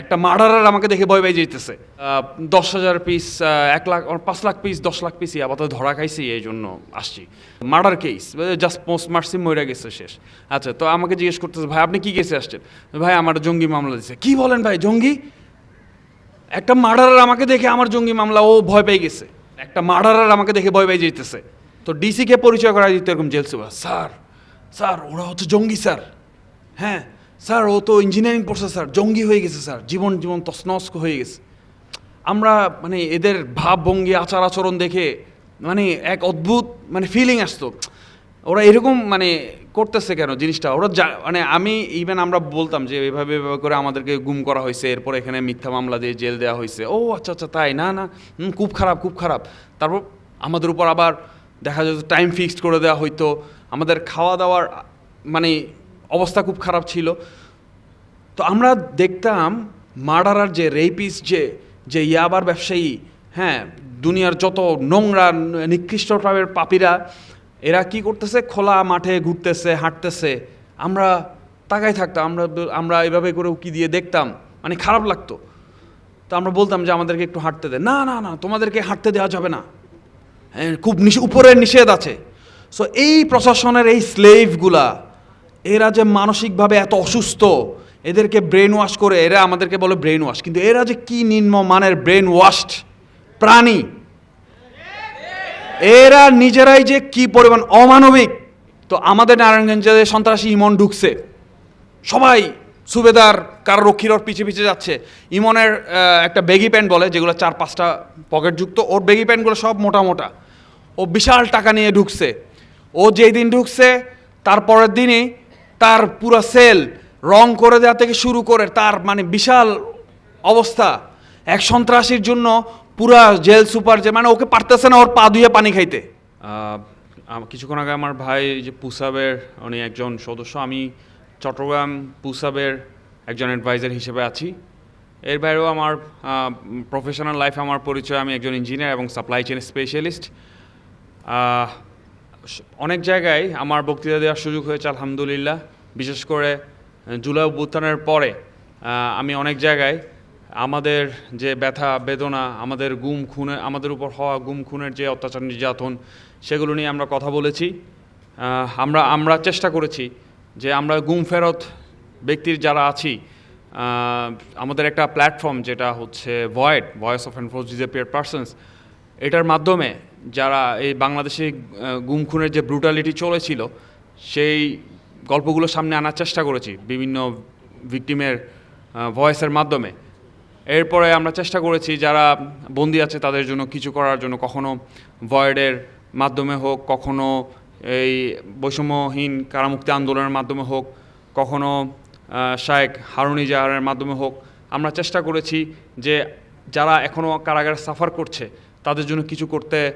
একটা মার্ডারার আমাকে দেখে ভয় পেয়ে যেতেছে দশ হাজার পিস এক লাখ, পাঁচ লাখ পিস দশ লাখ পিসই আপাতত ধরা খাইছি, এই জন্য আসছি। Murder case just post mercy মরে গেছে শেষ। আচ্ছা তো আমাকে জিজ্ঞেস করতেছে, ভাই, আপনি কি কেসে আসছেন? ভাই, আমার জঙ্গি মামলা দিচ্ছে কি বলেন ভাই, জঙ্গি? একটা মার্ডারার আমাকে দেখে আমার জঙ্গি মামলা, ও ভয় পেয়ে গেছে। একটা মার্ডারার আমাকে দেখে ভয় পেয়ে যেতেছে তো ডিসিকে পরিচয় করা দিতে এরকম জেল স্যার স্যার, ওরা হচ্ছে জঙ্গি, স্যার। হ্যাঁ স্যার, ও তো ইঞ্জিনিয়ারিং পড়ছে স্যার, জঙ্গি হয়ে গেছে স্যার, জীবন জীবন তসনস হয়ে গেছে। আমরা মানে এদের ভাবভঙ্গি আচার আচরণ দেখে মানে এক অদ্ভুত মানে ফিলিং আসতো। ওরা এরকম মানে করতেছে কেন জিনিসটা? ওরা যা- মানে আমি ইভেন আমরা বলতাম যে, এভাবে এভাবে করে আমাদেরকে গুম করা হয়েছে, এরপর এখানে মিথ্যা মামলা দিয়ে জেল দেওয়া হয়েছে। ও আচ্ছা আচ্ছা তাই, না না খুব খারাপ খুব খারাপ। তারপর আমাদের উপর আবার দেখা যেত টাইম ফিক্সড করে দেওয়া হইতো। আমাদের খাওয়া দাওয়ার মানে অবস্থা খুব খারাপ ছিল। তো আমরা দেখতাম মার্ডারার যে রেপিস যে যে ইয়াবার ব্যবসায়ী হ্যাঁ দুনিয়ার যত নোংরা নিকৃষ্ট টাইপের পাপীরা এরা কি করতেছে? খোলা মাঠে ঘুরতেছে হাঁটতেছে। আমরা তাকাই থাকতাম আমরা আমরা এভাবে করে উকি দিয়ে দেখতাম মানে খারাপ লাগতো। তো আমরা বলতাম যে আমাদেরকে একটু হাঁটতে দে। না না না তোমাদেরকে হাঁটতে দেওয়া যাবে না। হ্যাঁ, খুব উপরের নিষেধ আছে। সো এই প্রশাসনের এই স্লেভগুলা এরা যে মানসিকভাবে এত অসুস্থ, এদেরকে ব্রেন ওয়াশ করে, এরা আমাদেরকে বলে ব্রেন ওয়াশ কিন্তু এরা যে কি নিম্ন মানের ব্রেন ওয়াশড প্রাণী? এরা নিজেরাই যে কি পরিমাণ অমানবিক। তো আমাদের নারায়ণগঞ্জে সন্ত্রাসী ইমন ঢুকছে, সবাই সুবেদার, কার রক্ষীর ওর পিছে পিছে যাচ্ছে। ইমনের একটা বেগি প্যান্ট বলে, যেগুলো চার পাঁচটা পকেটযুক্ত ওর বেগি প্যান্টগুলো সব মোটা মোটা। ও বিশাল টাকা নিয়ে ঢুকছে। ও যেই দিন ঢুকছে তারপরের দিনই তার পুরো সেল রং করে দেওয়া থেকে শুরু করে তার মানে বিশাল অবস্থা। এক সন্ত্রাসীর জন্য পুরা জেল সুপার যে মানে ওকে পারতেছে না ওর পা ধুয়ে পানি খাইতে। কিছুক্ষণ আগে আমার ভাই যে পুসাবের উনি একজন সদস্য, আমি চট্টগ্রাম পুসাবের একজন অ্যাডভাইজার হিসেবে আছি। এর বাইরেও আমার প্রফেশনাল লাইফে আমার পরিচয়, আমি একজন ইঞ্জিনিয়ার এবং সাপ্লাই চেন স্পেশালিস্ট অনেক জায়গায় আমার বক্তৃতা দেওয়ার সুযোগ হয়েছে, আলহামদুলিল্লাহ। বিশেষ করে জুলাই অভ্যুত্থানের পরে আমি অনেক জায়গায় আমাদের যে ব্যথা, বেদনা, আমাদের গুম খুনে আমাদের উপর হওয়া গুম খুনের যে অত্যাচার, নির্যাতন, সেগুলো নিয়ে আমরা কথা বলেছি। আমরা আমরা চেষ্টা করেছি যে আমরা গুম ফেরত ব্যক্তির যারা আছি আমাদের একটা প্ল্যাটফর্ম যেটা হচ্ছে void voice of enforce disappear persons এটার মাধ্যমে যারা এই বাংলাদেশে আহ, গুম খুনের যে ব্রুটালিটি চলেছিল সেই গল্পগুলো সামনে আনার চেষ্টা করেছি বিভিন্ন ভিকটিমের ভয়েসের মাধ্যমে। এরপরে আমরা চেষ্টা করেছি যারা বন্দি আছে তাদের জন্য কিছু করার জন্য কখনো ভয়েডের মাধ্যমে হোক কখনো এই বৈষম্যহীন কারামুক্তি আন্দোলনের মাধ্যমে হোক কখনো শায়েক হারুনি জাহারের মাধ্যমে হোক আমরা চেষ্টা করেছি যে যারা এখনও কারাগারে সাফার করছে তাদের জন্য কিছু করতে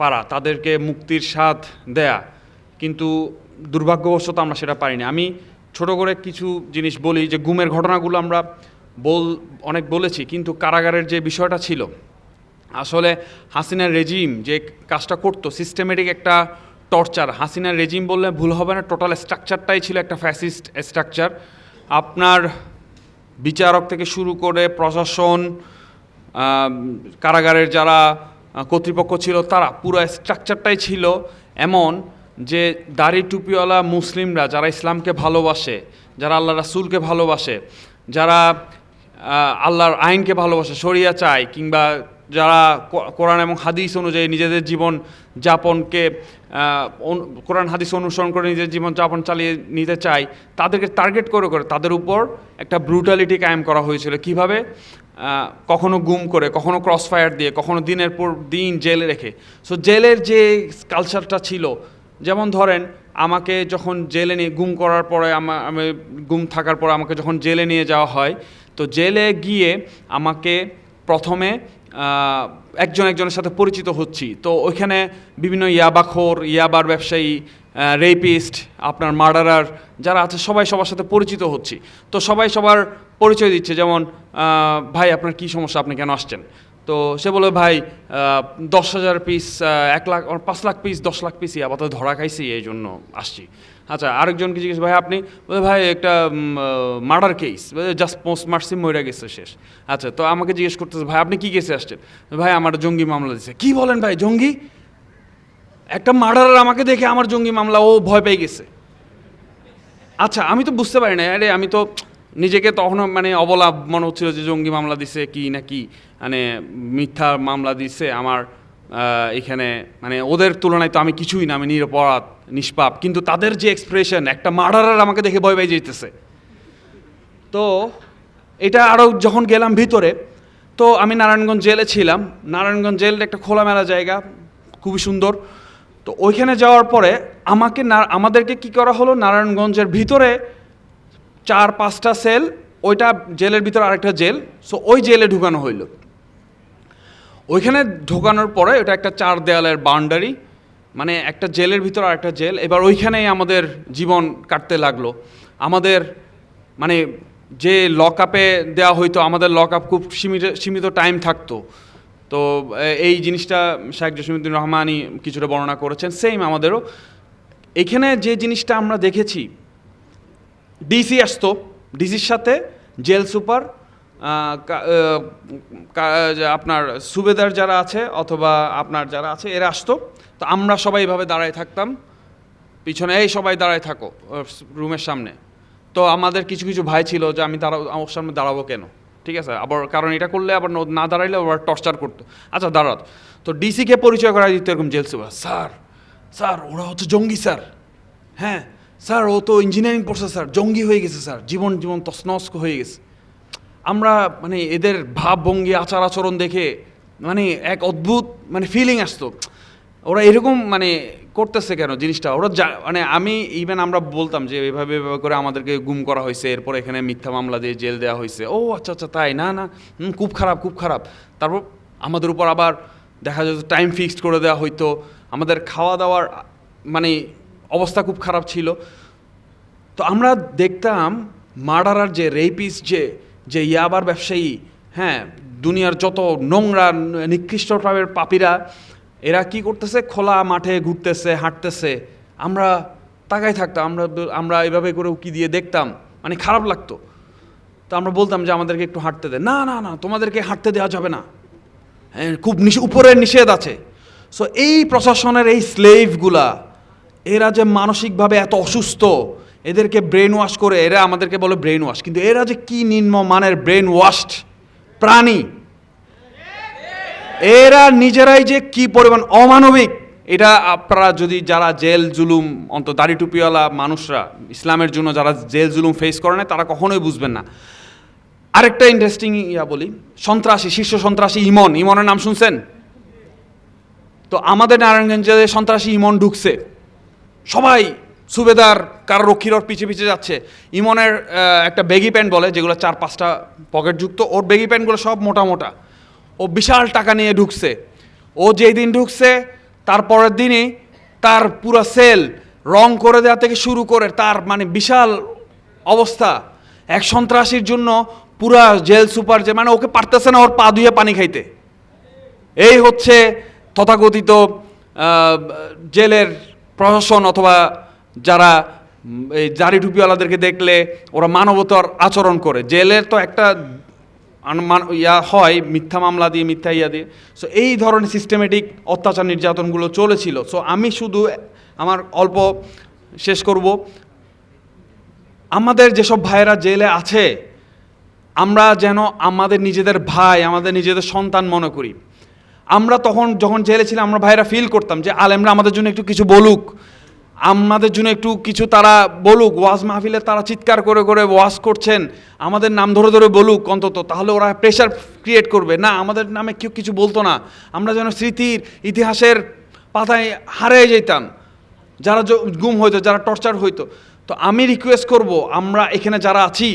পারা, তাদেরকে মুক্তির স্বাদ দেয়া। কিন্তু দুর্ভাগ্যবশত আমরা সেটা পারিনি। আমি ছোট করে কিছু জিনিস বলি যে, গুমের ঘটনাগুলো আমরা বল, অনেক বলেছি, কিন্তু কারাগারের যে বিষয়টা ছিল, আসলে হাসিনার রেজিম যে কাজটা করতো সিস্টেমেটিক একটা টর্চার। হাসিনার রেজিম বললে ভুল হবে না টোটাল স্ট্রাকচারটাই ছিল একটা ফ্যাসিস্ট স্ট্রাকচার আপনার বিচারক থেকে শুরু করে প্রশাসন কারাগারের যারা কর্তৃপক্ষ ছিল, তারা পুরো স্ট্রাকচারটাই ছিল এমন যে দাড়ি টুপিওয়ালা মুসলিমরা যারা ইসলামকে ভালোবাসে, যারা আল্লাহ রাসুলকে ভালোবাসে, যারা আল্লাহর আইনকে ভালোবাসে, শরিয়া চায়, কিংবা যারা কোরআন এবং হাদিস অনুযায়ী নিজেদের জীবন যাপনকে কোরআন, হাদিস অনুসরণ করে নিজের জীবন যাপন চালিয়ে নিতে চায়, তাদেরকে টার্গেট করে করে তাদের উপর একটা ব্রুটালিটি কায়েম করা হয়েছিল। কীভাবে? কখনো গুম করে, কখনো ক্রস ফায়ার দিয়ে, কখনো দিনের পর দিন জেলে রেখে। সো জেলের যে কালচারটা ছিল, যেমন ধরেন, আমাকে যখন জেলে নিয়ে, গুম করার পরে আমা- আমি গুম থাকার পর আমাকে যখন জেলে নিয়ে যাওয়া হয়, তো জেলে গিয়ে আমাকে প্রথমে একজন একজনের সাথে পরিচিত হচ্ছি। তো ওইখানে বিভিন্ন ইয়াবাখোর ইয়াবার ব্যবসায়ী রেপিস্ট আপনার মার্ডারার যারা আছে সবাই সবার সাথে পরিচিত হচ্ছি। তো সবাই সবার পরিচয় দিচ্ছে যেমন ভাই আপনার কি সমস্যা? আপনি কেন আসছেন? তো সে বলে ভাই দশ হাজার পিস এক লাখ পাঁচ লাখ পিস দশ লাখ পিসই আপাতত ধরা খাইছি এই জন্য আসছি। আচ্ছা আরেকজনকে জিজ্ঞেস ভাই আপনি বলে, ভাই একটা মার্ডার কেস জাস্ট পোস্ট মারছি মরে গেছে শেষ। আচ্ছা তো আমাকে জিজ্ঞেস করতেছে ভাই আপনি কি কেসে আসছেন? ভাই আমার জঙ্গি মামলা দিচ্ছে কি বলেন ভাই জঙ্গি? একটা মার্ডারার আমাকে দেখে আমার জঙ্গি মামলা, ও ভয় পেয়ে গেছে। আচ্ছা আমি তো বুঝতে পারি না আরে আমি তো নিজেকে তখন মানে অবলা মনে হচ্ছিল যে জঙ্গি মামলা দিছে কি না কি মানে মিথ্যা মামলা দিছে আমার এখানে মানে ওদের তুলনায় তো আমি কিছুই না, আমি নিরপরাধ, নিষ্পাপ, কিন্তু তাদের যে এক্সপ্রেশন একটা মার্ডারার আমাকে দেখে ভয় পেয়ে যেতেছে তো এটা আরও যখন গেলাম ভিতরে, তো আমি নারায়ণগঞ্জ জেলে ছিলাম। নারায়ণগঞ্জ জেল একটা খোলামেলা জায়গা, খুবই সুন্দর। তো ওইখানে যাওয়ার পরে আমাকে না, আমাদেরকে কি করা হলো? নারায়ণগঞ্জের ভিতরে চার, পাঁচটা সেল ওইটা জেলের ভিতরে আরেকটা জেল সো ওই জেলে ঢুকানো হইল। ওইখানে ঢোকানোর পরে এটা একটা চার দেয়ালের বাউন্ডারি মানে একটা জেলের ভিতর আর একটা জেল, এবার ওইখানেই আমাদের জীবন কাটতে লাগল। আমাদের মানে যে লক আপে দেওয়া হইতো, আমাদের লক আপ খুব সীমিত সীমিত টাইম থাকতো। তো এই জিনিসটা শেখ জসিমুদ্দিন রহমানই কিছুটা বর্ণনা করেছেন। সেম আমাদেরও। এখানে যে জিনিসটা আমরা দেখেছি ডিসি আসতো। ডিসির সাথে জেল সুপার আপনার সুবেদার যারা আছে অথবা আপনার যারা আছে, এরা আসতো। তো আমরা সবাই এইভাবে দাঁড়ায় থাকতাম। পিছনে, এই সবাই দাঁড়ায় থাকো, রুমের সামনে। তো আমাদের কিছু কিছু ভাই ছিল যে, আমি দাঁড়াবো, আমার সামনে দাঁড়াবো কেন? ঠিক আছে? আবার কারণ এটা করলে আবার না দাঁড়াইলে আবার টর্চার করতো। আচ্ছা দাঁড়াত তো ডিসিকে পরিচয় করা দিত এরকম জেল স্যার স্যার, ওরা হচ্ছে জঙ্গি, স্যার। হ্যাঁ স্যার, ও তো ইঞ্জিনিয়ারিং পড়ছে, স্যার। জঙ্গি হয়ে গেছে, স্যার। জীবন জীবন তসনস্ক হয়ে গেছে। আমরা মানে এদের ভাবভঙ্গি আচার আচরণ দেখে মানে এক অদ্ভুত মানে ফিলিং আসতো। ওরা এরকম মানে করতেছে কেন জিনিসটা? ওরা যা- মানে আমি ইভেন আমরা বলতাম যে এভাবে এভাবে করে আমাদেরকে গুম করা হয়েছে, এরপর এখানে মিথ্যা মামলা দিয়ে জেল দেওয়া হয়েছে। ও আচ্ছা আচ্ছা তাই? না না খুব খারাপ খুব খারাপ। তারপর আমাদের উপর আবার দেখা যেত টাইম ফিক্সড করে দেওয়া হইতো। আমাদের খাওয়া দাওয়ার মানে অবস্থা খুব খারাপ ছিল। তো আমরা দেখতাম মার্ডারার যে রেপিস যে যে ইয়াবার ব্যবসায়ী হ্যাঁ দুনিয়ার যত নোংরা, নিকৃষ্ট টাইপের পাপীরা এরা কি করতেছে? খোলা মাঠে ঘুরতেছে হাঁটতেছে। আমরা তাকাই থাকতাম আমরা আমরা এভাবে করে উকি দিয়ে দেখতাম? মানে খারাপ লাগতো। তো আমরা বলতাম যে আমাদেরকে একটু হাঁটতে দে। না না না তোমাদেরকে হাঁটতে দেওয়া যাবে না। হ্যাঁ, খুব উপরের নিষেধ আছে। সো এই প্রশাসনের এই স্লেভগুলা এরা যে মানসিকভাবে এত অসুস্থ এদেরকে ব্রেন ওয়াশ করে এরা আমাদেরকে বলে ব্রেন ওয়াশ কিন্তু এরা যে কি নিম্ন মানের ব্রেন ওয়াশড প্রাণী এরা নিজেরাই যে কি পরিমাণ অমানবিক, এটা আপনারা যদি যারা জেল, জুলুম অন্ত দাড়ি টুপিওয়ালা মানুষরা, ইসলামের জন্য যারা জেল, জুলুম ফেস করে না তারা কখনোই বুঝবেন না। আরেকটা ইন্টারেস্টিং ইয়া বলি, সন্ত্রাসী, শীর্ষ সন্ত্রাসী ইমন, ইমনের নাম শুনছেন? তো আমাদের নারায়ণগঞ্জে সন্ত্রাসী ইমন ঢুকছে, সবাই সুবেদার কার রক্ষীর পিছে পিছে যাচ্ছে। ইমনের একটা বেগি প্যান্ট বলে, যেগুলো চার পাঁচটা পকেটযুক্ত ওর বেগি প্যান্টগুলো সব মোটা মোটা। ও বিশাল টাকা নিয়ে ঢুকছে। ও যেই দিন ঢুকছে, তার পরের দিনই তার পুরো সেল রং করে দেওয়া থেকে শুরু করে তার মানে বিশাল অবস্থা। এক সন্ত্রাসীর জন্য পুরা জেল সুপার যে মানে ওকে পারতেছে না ওর পা ধুয়ে পানি খাইতে। এই হচ্ছে তথাকথিত জেলের প্রশাসন অথবা যারা এই জারি টুপিওয়ালাদেরকে দেখলে ওরা মানবতার আচরণ করে। জেলের তো একটা ইয়া হয়, মিথ্যা মামলা দিয়ে, মিথ্যা ইয়া দিয়ে। সো এই ধরনের সিস্টেমেটিক অত্যাচার নির্যাতনগুলো চলেছিল। সো আমি শুধু আমার অল্প শেষ করব। আমাদের যেসব ভাইয়েরা জেলে আছে, আমরা যেন আমাদের নিজেদের ভাই, আমাদের নিজেদের সন্তান মনে করি। আমরা তখন যখন জেলে ছিলাম, আমরা ভাইরা ফিল করতাম যে, আলেমরা আমাদের জন্য একটু কিছু বলুক। আমাদের জন্য একটু কিছু তারা বলুক, ওয়াজ মাহফিলে তারা চিৎকার করে করে ওয়াজ করছেন, আমাদের নাম ধরে ধরে বলুক অন্তত, তাহলে ওরা প্রেশার ক্রিয়েট করবে। না, আমাদের নামে কেউ কিছু বলতো না। আমরা যেন স্মৃতির ইতিহাসের পাতায় হারিয়ে যেতাম, যারা গুম হইতো, যারা টর্চার হইতো। তো আমি রিকোয়েস্ট করব, আমরা এখানে যারা আছি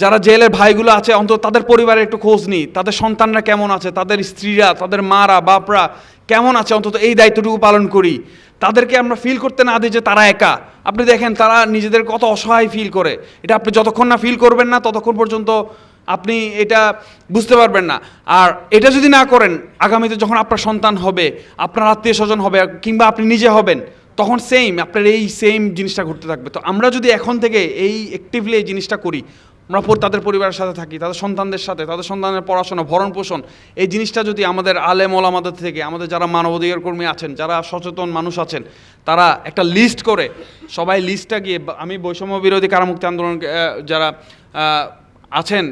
যারা জেলের ভাইগুলো আছে, অন্তত তাদের পরিবারের একটু খোঁজ নিই। তাদের সন্তানরা কেমন আছে? তাদের স্ত্রীরা, তাদের মারা, বাপরা কেমন আছে? অন্তত এই দায়িত্বটুকু পালন করি। তাদেরকে আমরা ফিল করতে না দিই যে তারা একা। আপনি দেখেন, তারা নিজেদের কত অসহায় ফিল করে। এটা আপনি যতক্ষণ না ফিল করবেন না, ততক্ষণ পর্যন্ত আপনি এটা বুঝতে পারবেন না। আর এটা যদি না করেন, আগামীতে যখন আপনার সন্তান হবে, আপনার আত্মীয় স্বজন হবে, কিংবা আপনি নিজে হবেন, তখন সেম আপনার এই সেম জিনিসটা ঘটতে থাকবে। তো আমরা যদি এখন থেকে এই অ্যাক্টিভলি এই জিনিসটা করি আমরা তাদের পরিবারের সাথে থাকি, তাদের সন্তানদের সাথে, তাদের সন্তানের পড়াশোনা, ভরণ পোষণ, এই জিনিসটা যদি আমাদের আলেম ওলামাদের থেকে, আমাদের যারা মানবাধিকার কর্মী আছেন, যারা সচেতন মানুষ আছেন, তারা একটা লিস্ট করে, সবাই লিস্টটা গিয়ে, আমি বৈষম্য বিরোধী কারামুক্তি আন্দোলন যারা আছেন,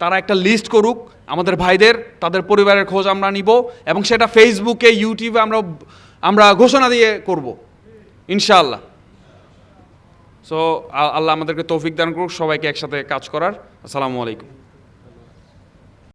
তারা একটা লিস্ট করুক, আমাদের ভাইদের, তাদের পরিবারের খোঁজ আমরা নিব এবং সেটা ফেসবুকে ইউটিউবে আমরা আমরা ঘোষণা দিয়ে করব, ইনশাআল্লাহ। সো আল্লাহ আমাদেরকে তৌফিক দান করুক সবাইকে একসাথে কাজ করার। আসসালামু আলাইকুম।